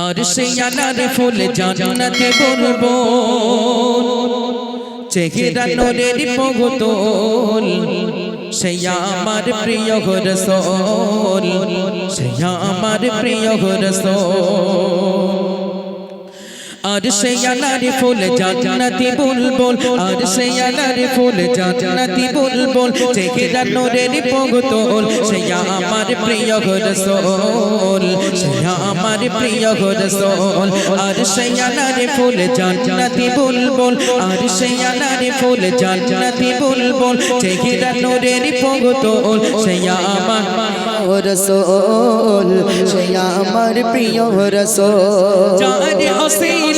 আর সেই আনার ফুল জান্নাতে বলব চেহারা নরের পগতল সেই আমার প্রিয় রসোল সেই আমার প্রিয় রসোল আর সেই আনার ফুল জান্নাতি বুলবুল আর সেই আনার ফুল জান্নাতি বুলবুল চেহারা নোরের পগতল সেই আমার প্রিয় রসোল সেই আমার প্রিয় রসোল আর সেই আনার ফুল জান্নাতি বুলবুল আর সেই আনার ফুল জান্নাতি বুলবুল চেহারা নোরের পগতল সেই আমার রসোল সে আমার প্রিয় রসোল যারে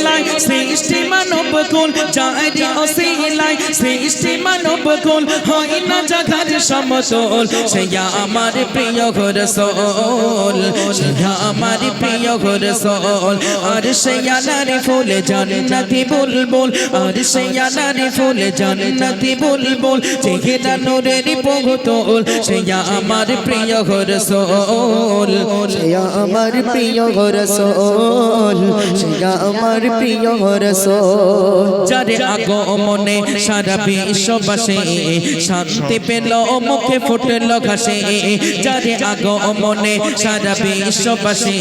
অসিলাই, সৃষ্টি মানব কুল যারে অসিলাই, সৃষ্টি মানব কুল হয় না জাগার সমতল। সে আমার প্রিয় রসোল সে আমার প্রিয় রসোল আর সে আনারি ফুল, জান্নাতি বুলবুল, আর সে আনারি ফুল, জান্নাতি বুলবুল, চেহারা নূরের পগতল সে আমার প্রিয় রসোল সে আমার প্রিয় রসোল সে আমার প্রিয় রসোল। যারে আগমনে সারা বিশ্ববাসে শান্তি পেল, মুখে ফুটল ঘাসে। যারে আগমনে সারা বিশ্ববাসে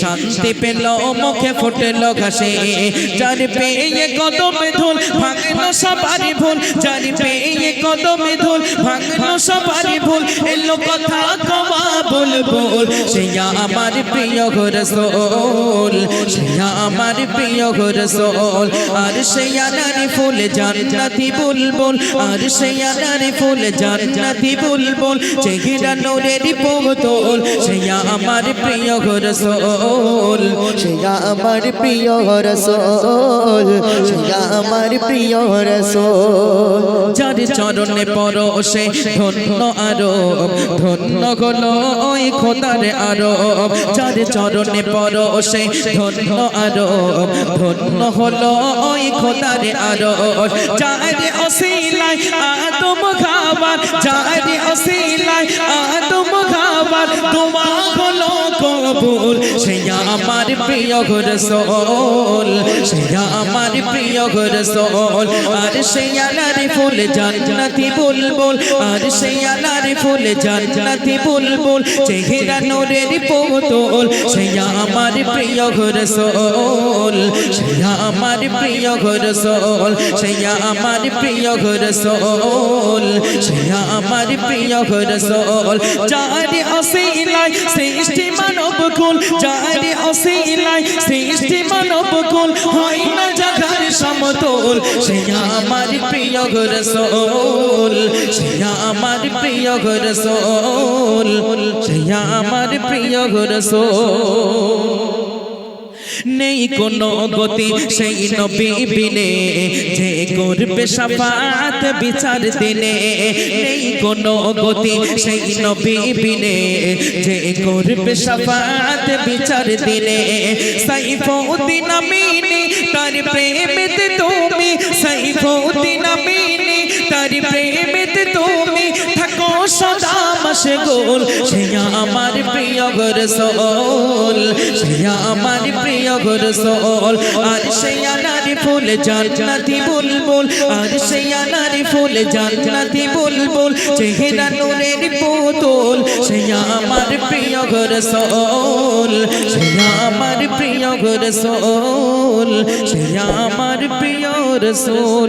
শান্তি পেল, মুখে ফুটল ঘাসে। যারে পেয়ে কদমে ধুল, ভাঙলো সবারই ভুল। যারে পেয়ে কদমে ধুল, ভাঙলো সবারই ভুল। এলো কথা কমা বল বল। সে আমার প্রিয় রসোল সে আমার প্রিয় রসোল আর সে আনারি ফুল জান্নাতি বুলবুল। আর সে আনারি ফুল জান্নাতি বুলবুল। চেহারা নোরের পগতল সে আমার প্রিয় রসোল সে আমার প্রিয় রসোল সে আমার প্রিয় রসোল যার চরণে পরশে ধন্য আরও। ধন্য হলো ওই খোদার আরও যার চরণে পরশে ধন্য আরও ধন্য হলো ওই খোদার আরও চার অসিলাই আদম খাবার চার অসিলাই আদম খাবার তোমা হলো কবুল, সে আমার প্রিয় রসোল সে আমার প্রিয় রসোল আর সে আনারি ফুল জান্নাতি বুলবুল, আর সে আনারি ফুল জান্নাতি বুলবুল, চেহারা নোরের পতল। সে আমার প্রিয় রসোল সে আমার প্রিয় রসোল সে আমার প্রিয় রসোল সে আমার প্রিয় রসোল যারে অসিলাই সৃষ্টি মানব কুল যারে অসিলাই সৃষ্টি মানব কুল হয় না জাগার সমতল। সে আমার প্রিয় রসোল সে আমার প্রিয় রসোল সে আমার প্রিয় রসোল নেই কোনো গতি সেই নবী বিনে, যে করবে সাফাত। বিচার দিনে নেই কোনো গতি সেই নবী বিনে। যে করবে সাফাত বিচার দিনে। সাইফুদ্দিন আমিনি, তার প্রেমেতে তুমি। সাইফুদ্দিন আমিনি, তার প্রেমেতে তুমি। থাকো সদা মশগুল সে আমার প্রিয় রসোল সে আমার প্রিয় রসোল আর সে ফুল জান্নাতি বুলবুল, আর সে আনারি ফুল জান্নাতি বুলবুল, চেহারা নূরের পুতুল সে আমার প্রিয় রসোল সে আমার প্রিয় রসোল সে আমার প্রিয় রসোল